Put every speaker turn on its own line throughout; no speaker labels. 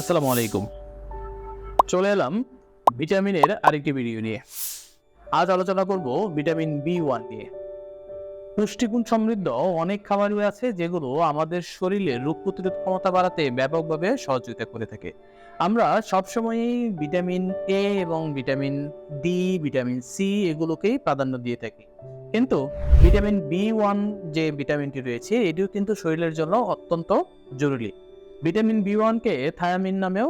আসসালামু আলাইকুম। চলে এলাম ভিটামিনের আরেকটি ভিডিও নিয়ে। আজ আলোচনা করব ভিটামিন বি ওয়ান নিয়ে। পুষ্টিগুণ সমৃদ্ধ অনেক খাবারই আছে যেগুলো আমাদের শরীরে রোগ প্রতিরোধ ক্ষমতা বাড়াতে ব্যাপকভাবে সহযোগিতা করে থাকে। আমরা সবসময়ই ভিটামিন এ এবং ভিটামিন ডি ভিটামিন সি এগুলোকেই প্রাধান্য দিয়ে থাকি। কিন্তু ভিটামিন বি ওয়ান যে ভিটামিনটি রয়েছে, এটিও কিন্তু শরীরের জন্য অত্যন্ত জরুরি। ভিটামিন বি ওয়ানকে থায়ামিন নামেও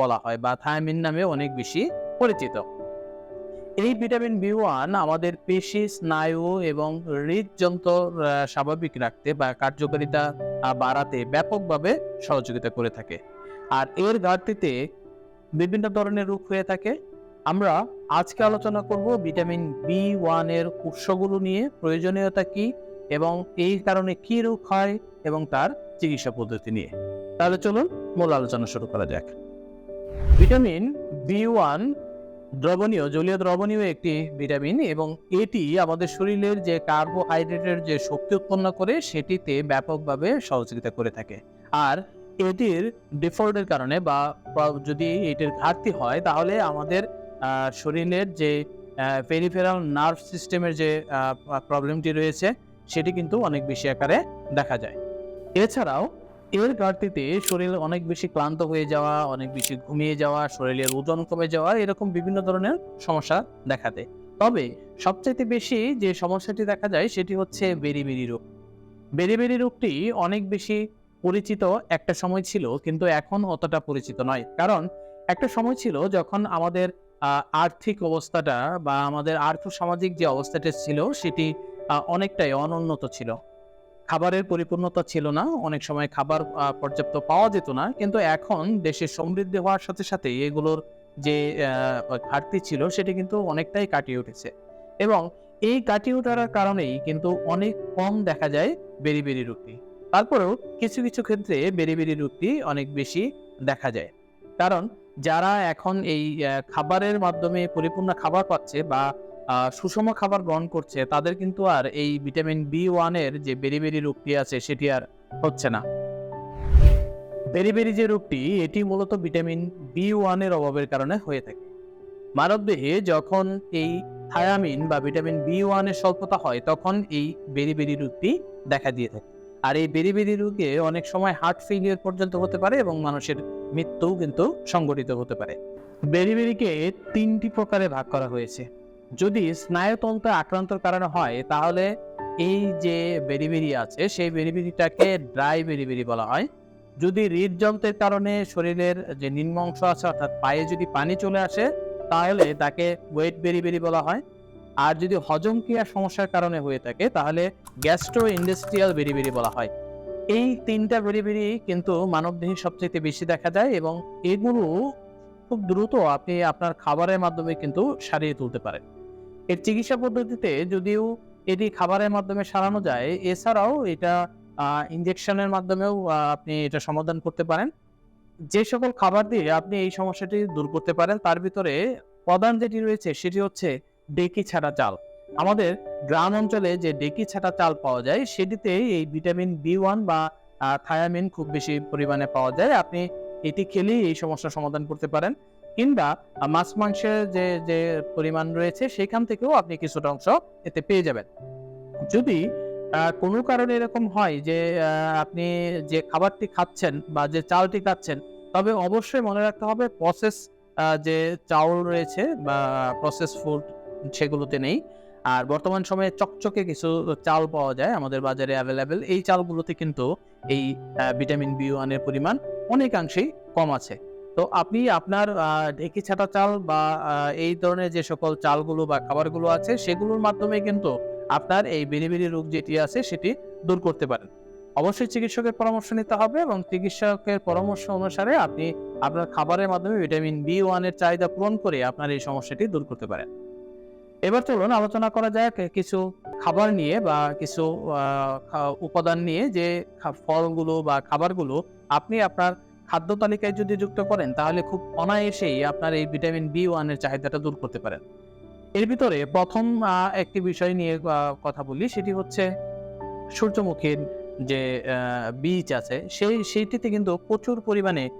বলা হয় বা থায়ামিন নামে অনেক বেশি পরিচিত। এই ভিটামিন বি ওয়ান আমাদের পেশি, স্নায়ু এবং হৃদযন্ত্র স্বাভাবিক রাখতে বা কার্যকারিতা বাড়াতে ব্যাপকভাবে সহযোগিতা করে থাকে। আর এর ঘাটতিতে বিভিন্ন ধরনের রোগ হয়ে থাকে। আমরা আজকে আলোচনা করব ভিটামিন বি ওয়ানের উৎসগুলো নিয়ে। প্রয়োজনীয়তা কি? এবং এই কারণে কি রোগ হয় এবং তার চিকিৎসা পদ্ধতি নিয়ে। তাহলে চলুন মূল আলোচনা শুরু করা যাক। ভিটামিন বি ওয়ান দ্রবণীয়, জলীয় দ্রবণীয় একটি ভিটামিন এবং এটি আমাদের শরীরের যে কার্বোহাইড্রেটের যে শক্তি উৎপন্ন করে সেটিতে ব্যাপকভাবে সহযোগিতা করে থাকে। আর এটির ডিফল্টের কারণে বা যদি এটির ঘাটতি হয়, তাহলে আমাদের শরীরের যে পেরিফেরাল নার্ভ সিস্টেমের যে প্রবলেমটি রয়েছে সেটি কিন্তু অনেক বেশি আকারে দেখা যায়। এছাড়াও, এর ঘাটতিতে শরীর অনেক বেশি ক্লান্ত হয়ে যাওয়া, অনেক বেশি ঘুমিয়ে যাওয়া, শরীরের ওজন কমে যাওয়া এরকম বিভিন্ন ধরনের সমস্যা দেখা দেয়। তবে সবচাইতে বেশি যে সমস্যাটি দেখা যায় সেটি হচ্ছে বেরিবেরি রোগ। বেরিবেরি রোগটি অনেক বেশি পরিচিত একটা সময় ছিল, কিন্তু এখন অতটা পরিচিত নয়। কারণ একটা সময় ছিল যখন আমাদের আর্থিক অবস্থাটা বা আমাদের আর্থ সামাজিক যে অবস্থাটা ছিল সেটি অনেকটাই অনুন্নত ছিল। খাবারের পরিপূর্ণতা ছিল না, অনেক সময় খাবার পর্যাপ্ত পাওয়া যেত না, কিন্তু এখন দেশের সমৃদ্ধি হওয়ার সাথে সাথে এগুলোর যে ঘাটতি ছিল সেটি কিন্তু অনেকটাই কাটিয়ে উঠেছে। এবং এই কাটিয়ে ওঠার কারণেই কিন্তু অনেক কম দেখা যায় বেরি বেরি রোগটি তারপরেও কিছু কিছু ক্ষেত্রে বেরি বেরি রোগটি অনেক বেশি দেখা যায়। কারণ যারা এখন এই খাবারের মাধ্যমে পরিপূর্ণ খাবার পাচ্ছে বা সুষম খাবার গ্রহণ করছে, তাদের কিন্তু আর এই ভিটামিন বি ওয়ানের যে বেরিবেরি রোগটি আছে, সেটি আর হচ্ছে না। বেরি বেরিবেরি যে রোগটি, এটি মূলত ভিটামিন বি ওয়ানের অভাবের কারণে হয়ে থাকে। মানবদেহে যখন এই থায়ামিন বা ভিটামিন বি ওয়ানের স্বল্পতা হয়, তখন এই বেরিবেরি রোগটি দেখা দিয়ে থাকে। আর এই বেরিবেরি রোগে অনেক সময় হার্ট ফেলিয়ার পর্যন্ত হতে পারে এবং মানুষের মৃত্যুও কিন্তু সংঘটিত হতে পারে। বেরিবেরিকে তিনটি প্রকারে ভাগ করা হয়েছে। যদি স্নায়ুতন্ত্র আক্রান্তর কারণে হয়, তাহলে এই যে বেরিবেরি আছে, সেই বেরিবেরিটাকে ড্রাই বেরিবেরি বলা হয়। যদি হৃদযন্ত্রের কারণে শরীরের যে নিম্ন অংশ আছে, অর্থাৎ পায়ে যদি পানি চলে আসে, তাহলে তাকে ওয়েট বেরিবেরি বলা হয়। আর যদি হজম ক্রিয়ার সমস্যার কারণে হয়ে থাকে, তাহলে গ্যাস্ট্রো ইন্ডাস্ট্রিয়াল বেরিবেরি বলা হয়। এই তিনটা বেরিবেরি কিন্তু মানবদেহে সবচেয়ে বেশি দেখা যায় এবং এগুলো খুব দ্রুত আপনি আপনার খাবারের মাধ্যমে কিন্তু সারিয়ে তুলতে পারেন। এর চিকিৎসা পদ্ধতিতে যদিও এটি খাবারের মাধ্যমে সারানো যায়, এছাড়াও এটা ইনজেকশনের মাধ্যমেও আপনি এটা সমাধান করতে পারেন। যে সকল খাবার দিয়ে আপনি এই সমস্যাটি দূর করতে পারেন, তার ভিতরে প্রধান যেটি রয়েছে সেটি হচ্ছে ডেকি ছাড়া চাল। আমাদের গ্রাম অঞ্চলে যে ডেকি ছাড়া চাল পাওয়া যায় সেটিতে এই ভিটামিন বি ওয়ান বা থায়ামিন খুব বেশি পরিমাণে পাওয়া যায়। আপনি এটি খেলেই এই সমস্যার সমাধান করতে পারেন। কিংবা মাছ মাংসের যে যে পরিমাণ রয়েছে সেখান থেকেও আপনি কিছুটা অংশ এতে পেয়ে যাবেন। যদি কোনো কারণে এরকম হয় যে আপনি যে খাবারটি খাচ্ছেন বা যে চালটি খাচ্ছেন, তবে অবশ্যই মনে রাখতে হবে প্রসেস যে চাউল রয়েছে বা প্রসেস ফুড সেগুলোতে নেই। আর বর্তমান সময়ে চকচকে কিছু চাল পাওয়া যায় আমাদের বাজারে অ্যাভেলেবেল এই চালগুলোতে কিন্তু এই ভিটামিন বি ওয়ানের পরিমাণ অনেকাংশেই কম আছে। তো আপনি আপনার ঢেকি ছাটা চাল বা এই ধরনের যে সকল চালগুলো বা খাবারগুলো আছে, সেগুলোর মাধ্যমে কিন্তু আপনার এই বেরিবেরি রোগ যেটি আছে, সেটি দূর করতে পারেন। অবশ্যই চিকিৎসকের পরামর্শ নিতে হবে এবং চিকিৎসকের পরামর্শ অনুসারে আপনি আপনার খাবারের মাধ্যমে ভিটামিন বি ওয়ানের চাহিদা পূরণ করে আপনার এই সমস্যাটি দূর করতে পারেন। এবার চলুন আলোচনা করা যাক কিছু খাবার নিয়ে বা কিছু উপাদান নিয়ে যে ফলগুলো বা খাবারগুলো আপনি আপনার খাদ্য তালিকায় যদি যুক্ত করেন, তাহলে খুব অনায়াসেই আপনার এই ভিটামিন বি ওয়ানের চাহিদাটা দূর করতে পারেন। এর ভিতরে প্রথম একটি বিষয় নিয়ে কথা বলি, সেটি হচ্ছে সূর্যমুখীর যে বীজ আছে, সেই, সেইটিতে কিন্তু প্রচুর পরিমাণে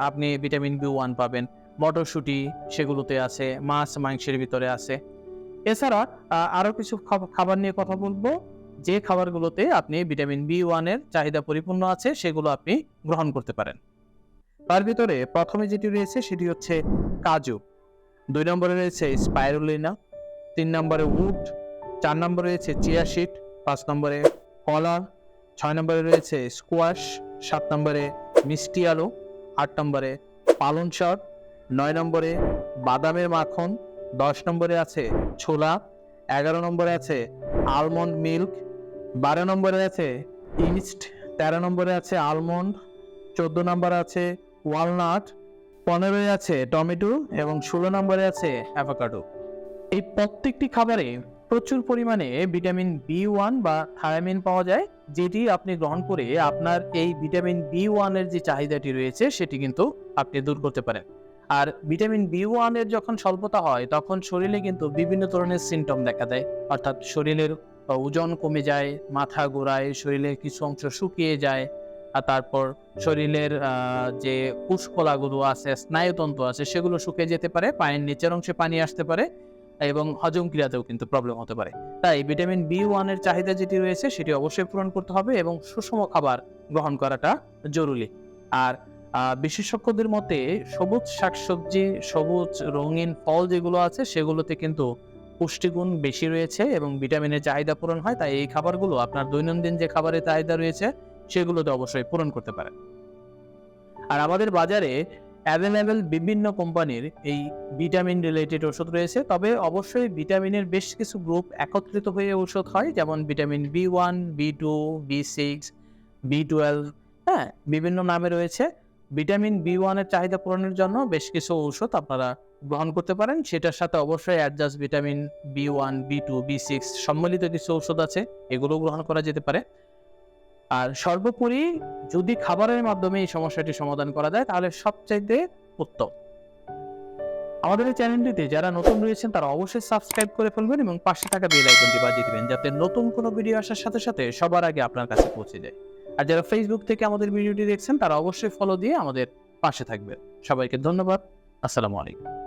আপনি ভিটামিন বি ওয়ান পাবেন। মটরশুঁটি সেগুলোতে আছে, মাছ মাংসের ভিতরে আছে। এছাড়া আরও কিছু খাব- খাবার নিয়ে কথা বলব। যে খাবারগুলোতে আপনি ভিটামিন বি ওয়ানের চাহিদা পরিপূর্ণ আছে, সেগুলো আপনি গ্রহণ করতে পারেন। তার ভিতরে প্রথমে যেটি রয়েছে সেটি হচ্ছে কাজু। দুই নম্বরে রয়েছে স্পাইরুলিনা, তিন নম্বরে উড, চার নম্বরে রয়েছে চিয়া শিট পাঁচ নম্বরে কলা ছয় নম্বরে রয়েছে স্কোয়াশ, সাত নম্বরে মিষ্টি আলু, আট নম্বরে পালন শাক, নয় নম্বরে বাদামের মাখন, দশ নম্বরে আছে ছোলা, এগারো নম্বরে আছে আলমন্ড মিল্ক বারো নম্বরে আছে ইস্ট তেরো নম্বরে আছে আলমন্ড চোদ্দ নম্বরে আছে ওয়ালনাট পনেরোয় আছে টমেটো এবং ষোলো নম্বরে আছে অ্যাভোকাডো। এই প্রত্যেকটি খাবারে প্রচুর পরিমাণে ভিটামিন বি ওয়ান বা থায়ামিন পাওয়া যায়, যেটি আপনি গ্রহণ করে আপনার এই ভিটামিন বি ওয়ানের যে চাহিদাটি রয়েছে, সেটি কিন্তু আপনি দূর করতে পারেন। আর ভিটামিন বি ওয়ানের যখন স্বল্পতা হয়, তখন শরীরে কিন্তু বিভিন্ন ধরনের সিমটম দেখা দেয়। অর্থাৎ শরীরের ওজন কমে যায়, মাথা ঘোরায়, শরীরের কিছু অংশ শুকিয়ে যায় আর তারপর শরীরের যে পুষ্কলাগুলো আছে, স্নায়ুতন্ত্র আছে, সেগুলো শুকিয়ে যেতে পারে পায়ের নিচের অংশে পানি আসতে পারে এবং হজম ক্রিয়াতেও কিন্তু প্রবলেম হতে পারে। তাই ভিটামিন বি ওয়ানের চাহিদা যেটি রয়েছে, সেটি অবশ্যই পূরণ করতে হবে এবং সুষম খাবার গ্রহণ করাটা জরুরি। আর বিশেষজ্ঞদের মতে সবুজ শাকসবজি, সবুজ রঙিন ফল যেগুলো আছে, সেগুলোতে কিন্তু পুষ্টিগুণ বেশি রয়েছে এবং ভিটামিনের চাহিদা পূরণ হয়। তাই এই খাবারগুলো আপনার দৈনন্দিন যে খাবারের চাহিদা রয়েছে সেগুলোতে অবশ্যই পূরণ করতে পারেন আর আমাদের বাজারে অ্যাভেলেবেল বিভিন্ন কোম্পানির এই ভিটামিন রিলেটেড ওষুধ রয়েছে, তবে অবশ্যই ভিটামিনের বেশ কিছু গ্রুপ একত্রিত হয়ে ওষুধ হয়, যেমন vitamin B one B two B six B twelve হ্যাঁ বিভিন্ন নামে রয়েছে। ভিটামিন বি ওয়ানের চাহিদা পূরণের জন্য বেশ কিছু ঔষধ আপনারা গ্রহণ করতে পারেন, সেটার সাথে অবশ্যই adjust vitamin B one B two B six সম্মিলিত কিছু ঔষধ আছে এগুলো গ্রহণ করা যেতে পারে। আর সর্বোপরি যদি খাবারের মাধ্যমে এই সমস্যাটি সমাধান করা যায়, তাহলে সবচাইতে উত্তম। আমাদের এই চ্যানেলটিতে যারা নতুন রয়েছেন, তারা অবশ্যই সাবস্ক্রাইব করে ফেলবেন এবং পাশে থাকা বেল আইকনটি বাজিয়ে দিবেন, যাতে নতুন কোনো ভিডিও আসার সাথে সাথে সবার আগে আপনার কাছে পৌঁছে যায়। আর যারা ফেসবুক থেকে আমাদের ভিডিওটি দেখছেন, তারা অবশ্যই ফলো দিয়ে আমাদের পাশে থাকবেন। সবাইকে ধন্যবাদ। আসসালামু আলাইকুম।